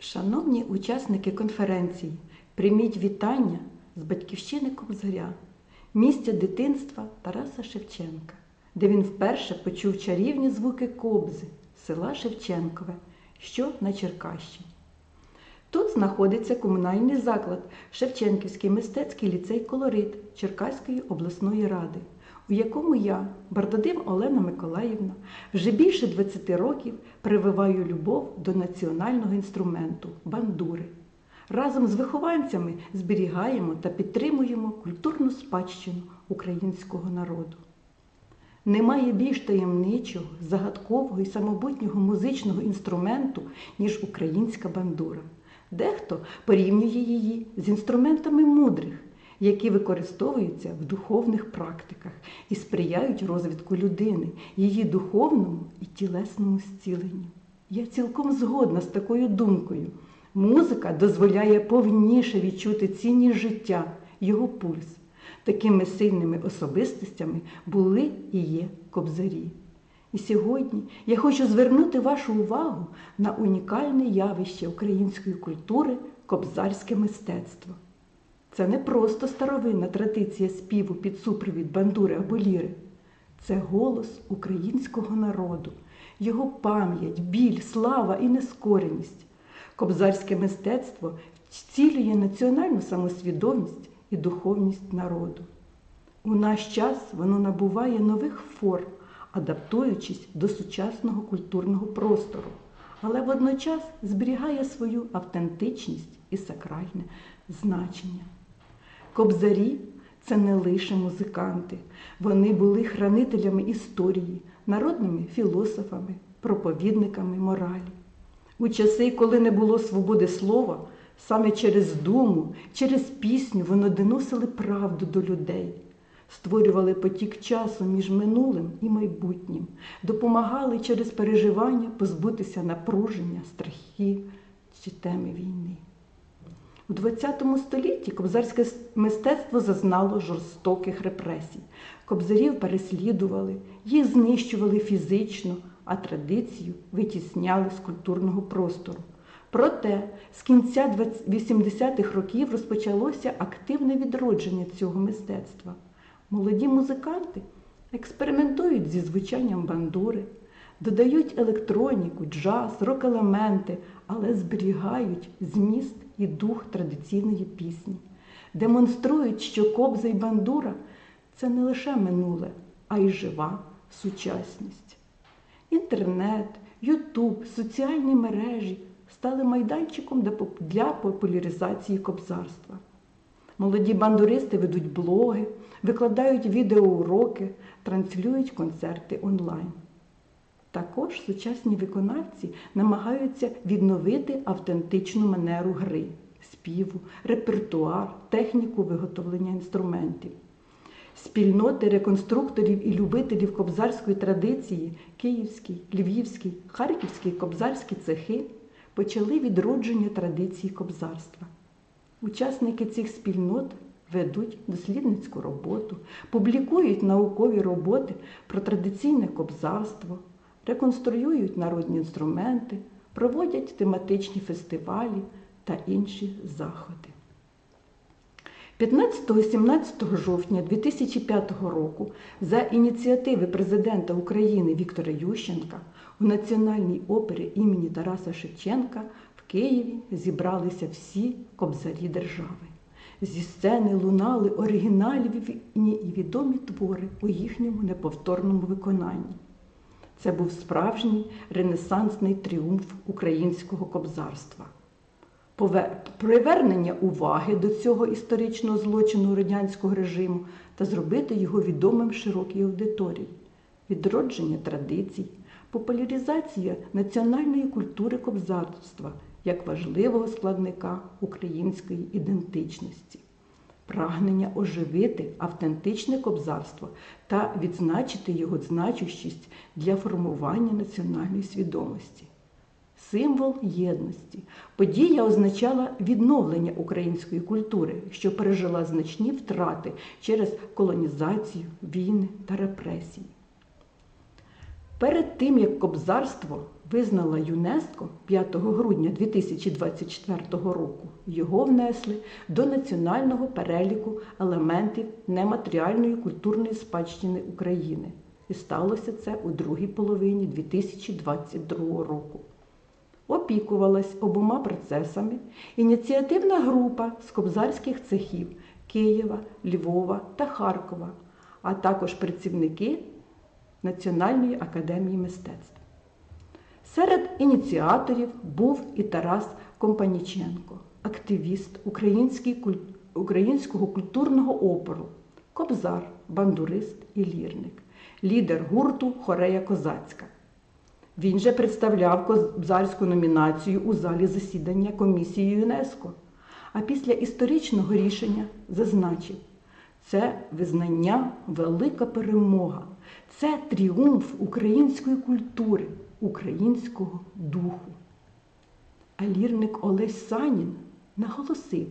Шановні учасники конференції, прийміть вітання з батьківщини Кобзаря, місця дитинства Тараса Шевченка, де він вперше почув чарівні звуки Кобзи, села Шевченкове, що на Черкащині. Тут знаходиться комунальний заклад Шевченківський мистецький ліцей Колорит Черкаської обласної ради, у якому я, Бардадим Олена Миколаївна, вже більше 20 років прививаю любов до національного інструменту бандури. Разом з вихованцями зберігаємо та підтримуємо культурну спадщину українського народу. Немає більш таємничого, загадкового і самобутнього музичного інструменту, ніж українська бандура. Дехто порівнює її з інструментами мудрих, які використовуються в духовних практиках і сприяють розвитку людини, її духовному і тілесному зціленню. Я цілком згодна з такою думкою. Музика дозволяє повніше відчути цінність життя, його пульс. Такими сильними особистостями були і є кобзарі. І сьогодні я хочу звернути вашу увагу на унікальне явище української культури кобзарське мистецтво. Це не просто старовинна традиція співу під супровід бандури або ліри. Це голос українського народу, його пам'ять, біль, слава і нескореність. Кобзарське мистецтво вцілює національну самосвідомість і духовність народу. У наш час воно набуває нових форм, адаптуючись до сучасного культурного простору, але водночас зберігає свою автентичність і сакральне значення. Кобзарі це не лише музиканти, вони були хранителями історії, народними філософами, проповідниками моралі. У часи, коли не було свободи слова, саме через думу, через пісню вони доносили правду до людей, створювали потік часу між минулим і майбутнім, допомагали через переживання позбутися напруження, страхів чи теми війни. У ХХ столітті кобзарське мистецтво зазнало жорстоких репресій. Кобзарів переслідували, їх знищували фізично, а традицію витісняли з культурного простору. Проте з кінця 80-х років розпочалося активне відродження цього мистецтва. Молоді музиканти експериментують зі звучанням бандури, додають електроніку, джаз, рок-елементи, але зберігають зміст і дух традиційної пісні, демонструють, що кобза й бандура це не лише минуле, а й жива сучасність. Інтернет, Ютуб, соціальні мережі стали майданчиком для популяризації кобзарства. Молоді бандуристи ведуть блоги, викладають відеоуроки, транслюють концерти онлайн. Також сучасні виконавці намагаються відновити автентичну манеру гри, співу, репертуар, техніку виготовлення інструментів. Спільноти реконструкторів і любителів кобзарської традиції Київський, Львівський, Харківський кобзарські цехи почали відродження традиції кобзарства. Учасники цих спільнот ведуть дослідницьку роботу, публікують наукові роботи про традиційне кобзарство, реконструюють народні інструменти, проводять тематичні фестивалі та інші заходи. 15-17 жовтня 2005 року за ініціативи президента України Віктора Ющенка у Національній опері імені Тараса Шевченка в Києві зібралися всі кобзарі держави. Зі сцени лунали оригінальні і відомі твори у їхньому неповторному виконанні. Це був справжній ренесансний тріумф українського кобзарства. Привернення уваги до цього історичного злочину радянського режиму та зробити його відомим широкій аудиторії, відродження традицій, популяризація національної культури кобзарства як важливого складника української ідентичності, прагнення оживити автентичне кобзарство та відзначити його значущість для формування національної свідомості. Символ єдності. Подія означала відновлення української культури, що пережила значні втрати через колонізацію, війни та репресії. Перед тим, як кобзарство визнала ЮНЕСКО 5 грудня 2024 року. Його внесли до національного переліку елементів нематеріальної культурної спадщини України. І сталося це у другій половині 2022 року. Опікувалась обома процесами ініціативна група з кобзарських цехів Києва, Львова та Харкова, а також працівники Національної академії мистецтв. Серед ініціаторів був і Тарас Компаніченко, активіст українського культурного опору, кобзар, бандурист і лірник, лідер гурту Хорея Козацька. Він же представляв кобзарську номінацію у залі засідання комісії ЮНЕСКО. А після історичного рішення зазначив, це визнання велика перемога, це тріумф української культури, українського духу. А лірник Олесь Санін наголосив,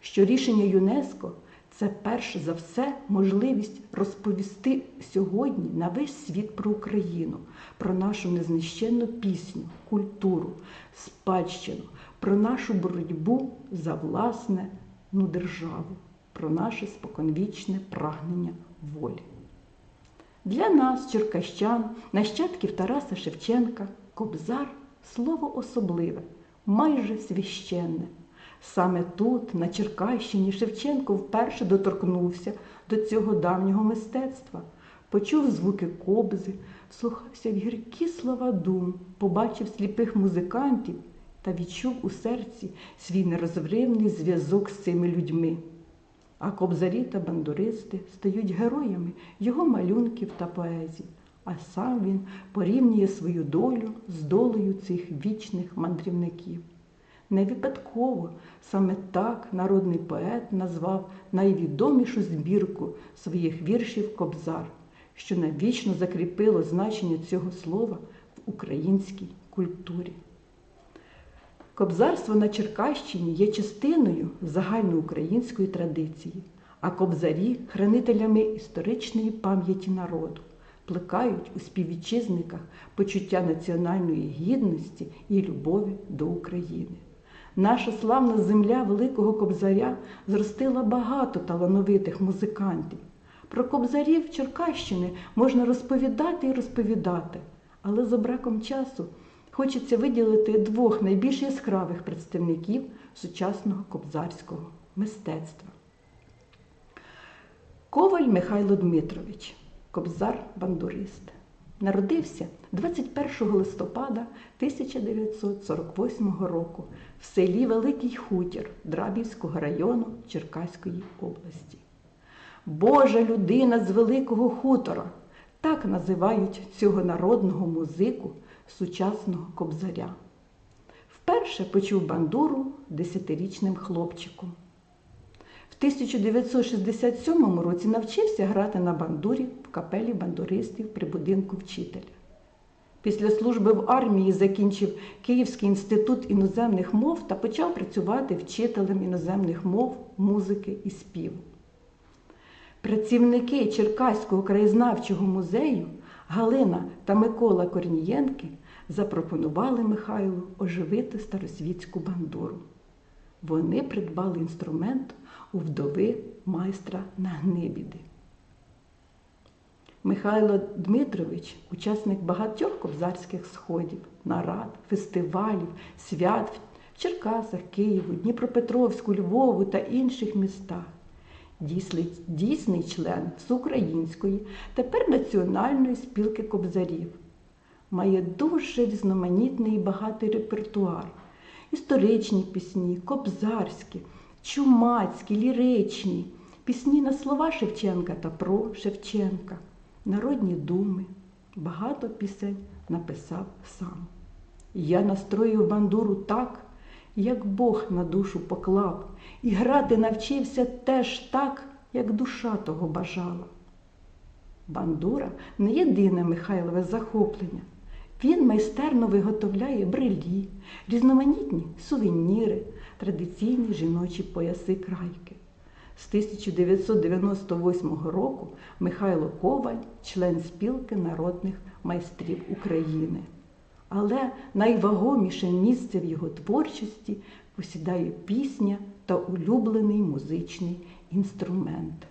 що рішення ЮНЕСКО це перш за все можливість розповісти сьогодні на весь світ про Україну, про нашу незнищенну пісню, культуру, спадщину, про нашу боротьбу за власне ну, державу, про наше споконвічне прагнення волі. Для нас, черкащан, нащадків Тараса Шевченка, кобзар слово особливе, майже священне. Саме тут, на Черкащині, Шевченко вперше доторкнувся до цього давнього мистецтва, почув звуки кобзи, вслухався в гіркі слова дум, побачив сліпих музикантів та відчув у серці свій нерозривний зв'язок з цими людьми. А кобзарі та бандуристи стають героями його малюнків та поезій, а сам він порівнює свою долю з долею цих вічних мандрівників. Не випадково саме так народний поет назвав найвідомішу збірку своїх віршів Кобзар, що навічно закріпило значення цього слова в українській культурі. Кобзарство на Черкащині є частиною загальноукраїнської традиції, а кобзарі хранителями історичної пам'яті народу, плекають у співвітчизниках почуття національної гідності і любові до України. Наша славна земля Великого Кобзаря зростила багато талановитих музикантів. Про кобзарів Черкащини можна розповідати і розповідати, але за браком часу хочеться виділити двох найбільш яскравих представників сучасного кобзарського мистецтва. Коваль Михайло Дмитрович, кобзар-бандурист. Народився 21 листопада 1948 року в селі Великий Хутір Драбівського району Черкаської області. Божа людина з Великого хутора так називають цього народного музику сучасного кобзаря. Вперше почув бандуру десятирічним хлопчиком. В 1967 році навчився грати на бандурі в капелі бандуристів при будинку вчителя. Після служби в армії закінчив Київський інститут іноземних мов та почав працювати вчителем іноземних мов, музики і співу. Працівники Черкаського краєзнавчого музею Галина та Микола Корнієнки запропонували Михайлу оживити старосвітську бандуру. Вони придбали інструмент у вдови майстра Нагнибіди. Михайло Дмитрович учасник багатьох кобзарських сходів, нарад, фестивалів, свят в Черкасах, Києву, Дніпропетровську, Львову та інших містах. Дійсний, член всеукраїнської, тепер національної спілки кобзарів. Має дуже різноманітний і багатий репертуар. Історичні пісні, кобзарські, чумацькі, ліричні, пісні на слова Шевченка та про Шевченка, народні думи. Багато пісень написав сам. Я настроїв бандуру так, як Бог на душу поклав, і грати навчився теж так, як душа того бажала. Бандура не єдине Михайлове захоплення. Він майстерно виготовляє брелі, різноманітні сувеніри, традиційні жіночі пояси крайки. З 1998 року Михайло Коваль член спілки народних майстрів України. Але найвагоміше місце в його творчості посідає пісня та улюблений музичний інструмент.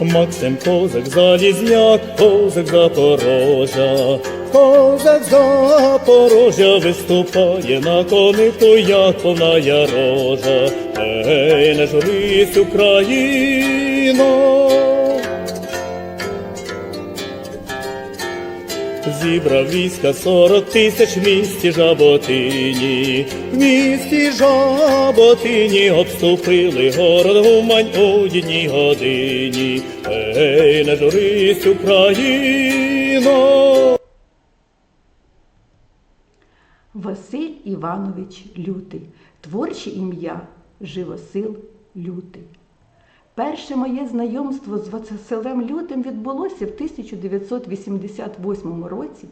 Максим Козак Залізняк, Козак Запорожжя, Козак Запорожжя виступає на конику, як повна ярожа. Ей, не журись, Україно! Зібрав війська сорок тисяч в місті Жаботині, в місті Жаботині обступили город Гумань у одній годині. Ей, не журись, Україно! Василь Іванович Лютий. Творче ім'я Живосил Лютий. Перше моє знайомство з Василем Лютим відбулося в 1988 році,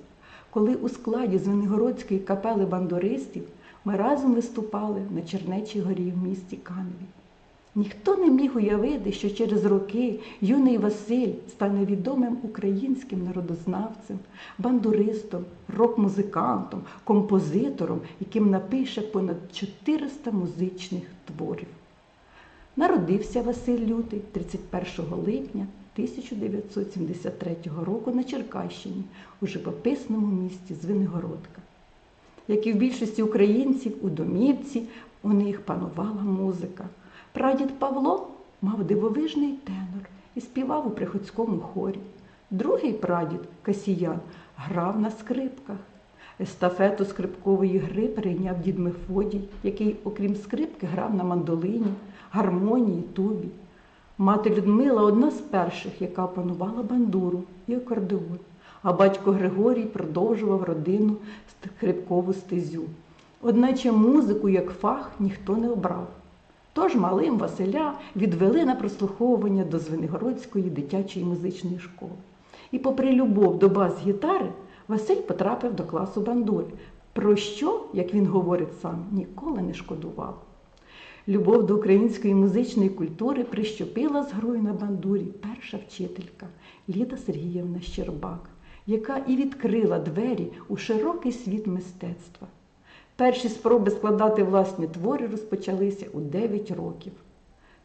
коли у складі Звенигородської капели бандуристів ми разом виступали на Чернечій горі в місті Каневі. Ніхто не міг уявити, що через роки юний Василь стане відомим українським народознавцем, бандуристом, рок-музикантом, композитором, яким напише понад 400 музичних творів. Народився Василь Лютий 31 липня 1973 року на Черкащині у живописному місті Звенигородка. Як і в більшості українців, у домівці у них панувала музика. Прадід Павло мав дивовижний тенор і співав у приходському хорі. Другий прадід Касіян грав на скрипках. Естафету скрипкової гри перейняв дід Мефодій, який, окрім скрипки, грав на мандолині, гармонії, тубі. Мати Людмила одна з перших, яка опанувала бандуру і акордеон, а батько Григорій продовжував родину скрипкову стезю. Одначе музику як фах ніхто не обрав. Тож малим Василя відвели на прослуховування до Звенигородської дитячої музичної школи. І попри любов до бас-гітари, Василь потрапив до класу бандури, про що, як він говорить сам, ніколи не шкодував. Любов до української музичної культури прищепила з грою на бандурі перша вчителька Ліда Сергіївна Щербак, яка і відкрила двері у широкий світ мистецтва. Перші спроби складати власні твори розпочалися у 9 років.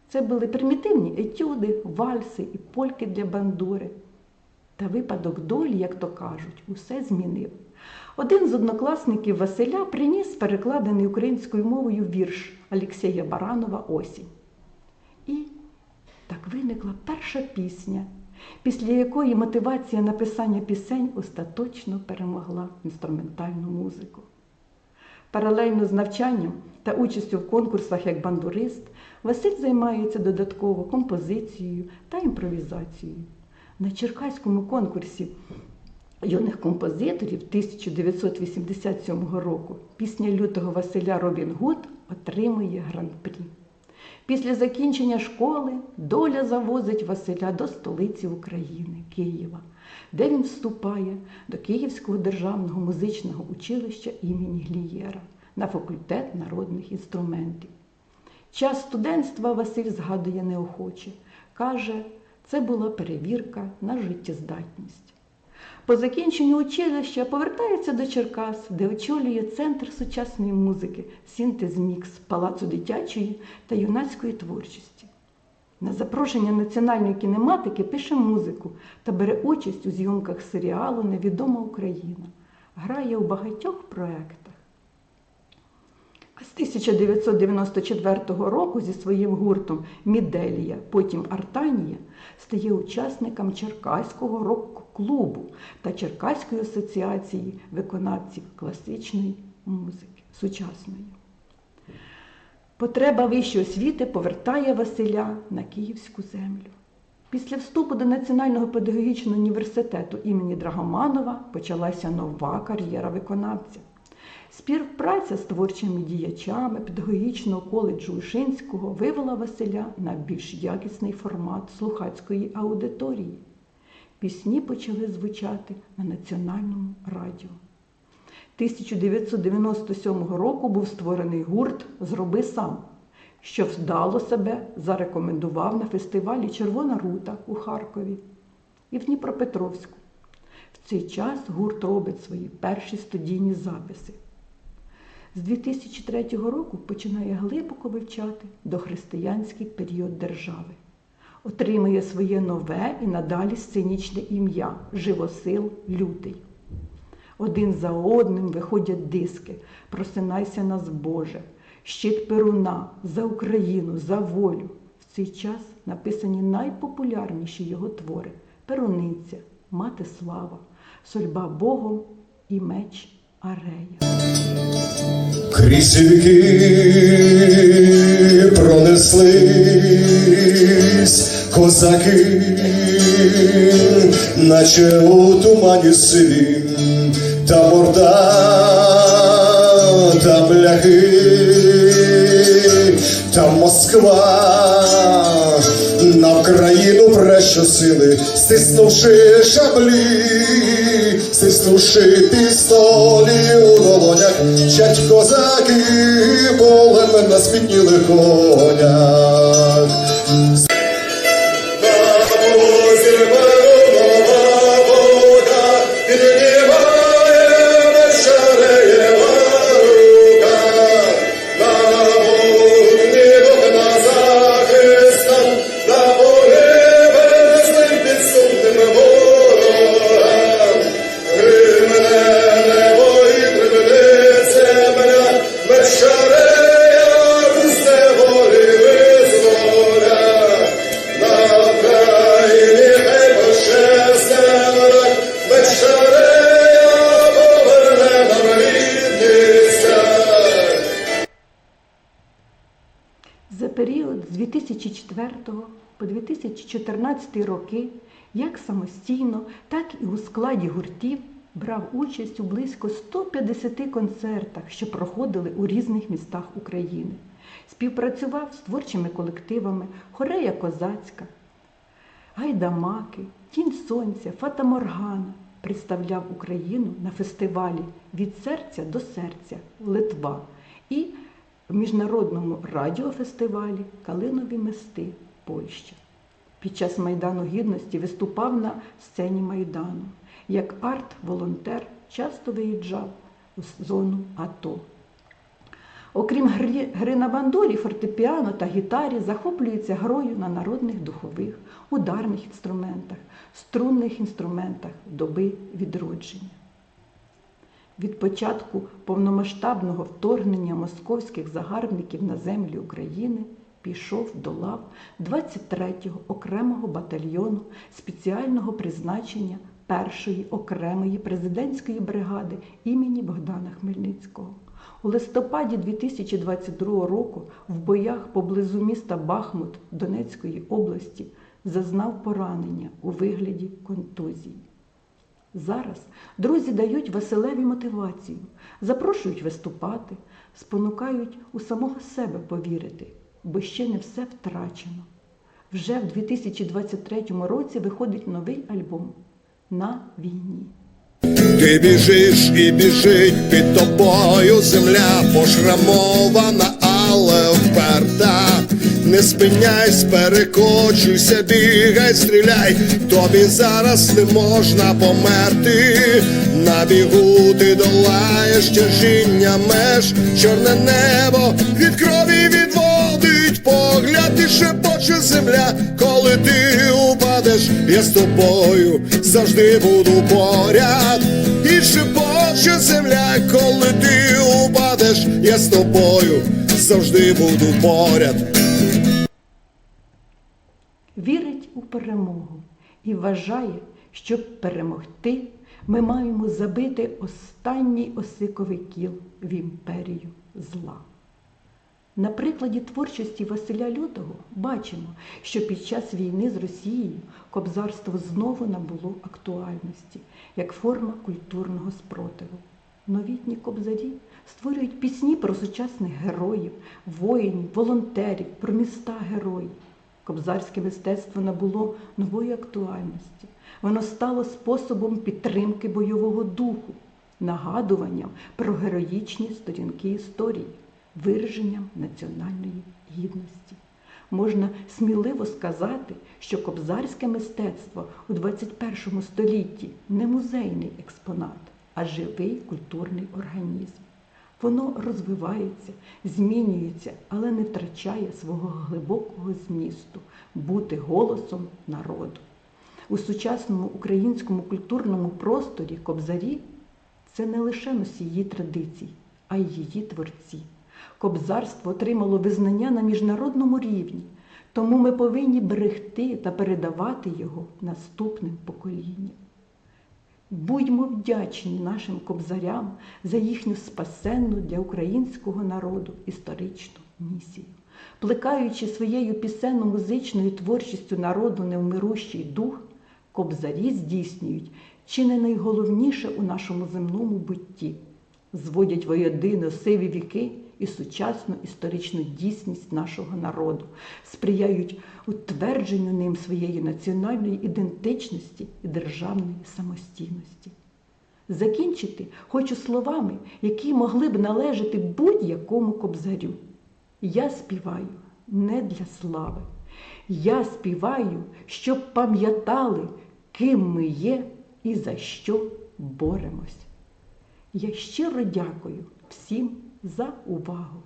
Це були примітивні етюди, вальси і польки для бандури. Та випадок долі, як то кажуть, усе змінив. Один з однокласників Василя приніс перекладений українською мовою вірш Алексія Баранова Осінь. І так виникла перша пісня, після якої мотивація написання пісень остаточно перемогла інструментальну музику. Паралельно з навчанням та участю в конкурсах як бандурист, Василь займається додатково композицією та імпровізацією. На Черкаському конкурсі юних композиторів 1987 року пісня лютого Василя Робін Гуд отримує гран-прі. Після закінчення школи доля завозить Василя до столиці України, Києва, де він вступає до Київського державного музичного училища імені Глієра на факультет народних інструментів. Час студентства Василь згадує неохоче. Каже, це була перевірка на життєздатність. По закінченню училища повертається до Черкас, де очолює Центр сучасної музики Сінтез Мікс Палацу дитячої та юнацької творчості. На запрошення національної кінематики пише музику та бере участь у зйомках серіалу Невідома Україна. Грає у багатьох проєктах. З 1994 року зі своїм гуртом Міделія, потім Артанія, стає учасником Черкаського рок-клубу та Черкаської асоціації виконавців класичної музики сучасної. Потреба вищої освіти повертає Василя на київську землю. Після вступу до Національного педагогічного університету імені Драгоманова почалася нова кар'єра виконавця. Співпраця з творчими діячами педагогічного коледжу Ушинського вивела Василя на більш якісний формат слухацької аудиторії. Пісні почали звучати на національному радіо. 1997 року був створений гурт Зроби сам, що вдало себе зарекомендував на фестивалі Червона рута у Харкові і в Дніпропетровську. В цей час гурт робить свої перші студійні записи. З 2003 року починає глибоко вивчати дохристиянський період держави. Отримує своє нове і надалі сценічне ім'я Живосил Лютий. Один за одним виходять диски Просинайся нас, Боже, Щит Перуна за Україну, за волю. В цей час написані найпопулярніші його твори Перуниця, Мати Слава, Сольба Богом і Меч Арея. Крізь віки пронеслись козаки, наче у тумані сиві, та морда, та бляхи, та Москва. На Вкраїну прещосили, стиснувши шаблі, стиснувши пістолі у долонях, чать козаки полем на спітнілих конях. 2004 по 2014 роки як самостійно, так і у складі гуртів брав участь у близько 150 концертах, що проходили у різних містах України. Співпрацював з творчими колективами Хорея Козацька, Гайдамаки, Тінь Сонця, Фата Моргана представляв Україну на фестивалі Від серця до серця Литва і в міжнародному радіофестивалі Калинові мисти Польща. Під час Майдану Гідності виступав на сцені Майдану. Як арт-волонтер часто виїжджав у зону АТО. Окрім гри, гри на бандурі, фортепіано та гітарі, захоплюється грою на народних духових, ударних інструментах, струнних інструментах доби відродження. Від початку повномасштабного вторгнення московських загарбників на землі України пішов до лав 23-го окремого батальйону спеціального призначення першої окремої президентської бригади імені Богдана Хмельницького. У листопаді 2022 року в боях поблизу міста Бахмут Донецької області зазнав поранення у вигляді контузії. Зараз друзі дають Василеві мотивацію, запрошують виступати, спонукають у самого себе повірити, бо ще не все втрачено. Вже в 2023 році виходить новий альбом на війні. Ти біжиш і біжить під тобою земля пошрамована, але вперта. Не спиняйсь, перекочуйся, бігай, стріляй, тобі зараз не можна померти. На бігу ти долаєш тяжіння меж, чорне небо від крові відводить погляд і шепоче земля, коли ти упадеш, я з тобою завжди буду поряд. І шепоче земля, коли ти упадеш, я з тобою завжди буду поряд. Перемогу і вважає, щоб перемогти, ми маємо забити останній осиковий кіл в імперію зла. На прикладі творчості Василя Лютого бачимо, що під час війни з Росією кобзарство знову набуло актуальності як форма культурного спротиву. Новітні кобзарі створюють пісні про сучасних героїв, воїнів, волонтерів, про міста героїв. Кобзарське мистецтво набуло нової актуальності. Воно стало способом підтримки бойового духу, нагадуванням про героїчні сторінки історії, вираженням національної гідності. Можна сміливо сказати, що кобзарське мистецтво у 21 столітті не музейний експонат, а живий культурний організм. Воно розвивається, змінюється, але не втрачає свого глибокого змісту бути голосом народу. У сучасному українському культурному просторі кобзарі це не лише носії традицій, а й її творці. Кобзарство отримало визнання на міжнародному рівні, тому ми повинні берегти та передавати його наступним поколінням. Будьмо вдячні нашим кобзарям за їхню спасенну для українського народу історичну місію. Плекаючи своєю пісенно-музичною творчістю народу невмирущий дух, кобзарі здійснюють чи не найголовніше у нашому земному бутті, зводять воєдино сиві віки і сучасну історичну дійсність нашого народу, сприяють утвердженню ним своєї національної ідентичності і державної самостійності. Закінчити хочу словами, які могли б належати будь-якому кобзарю. Я співаю не для слави. Я співаю, щоб пам'ятали, ким ми є і за що боремось. Я щиро дякую всім за увагу.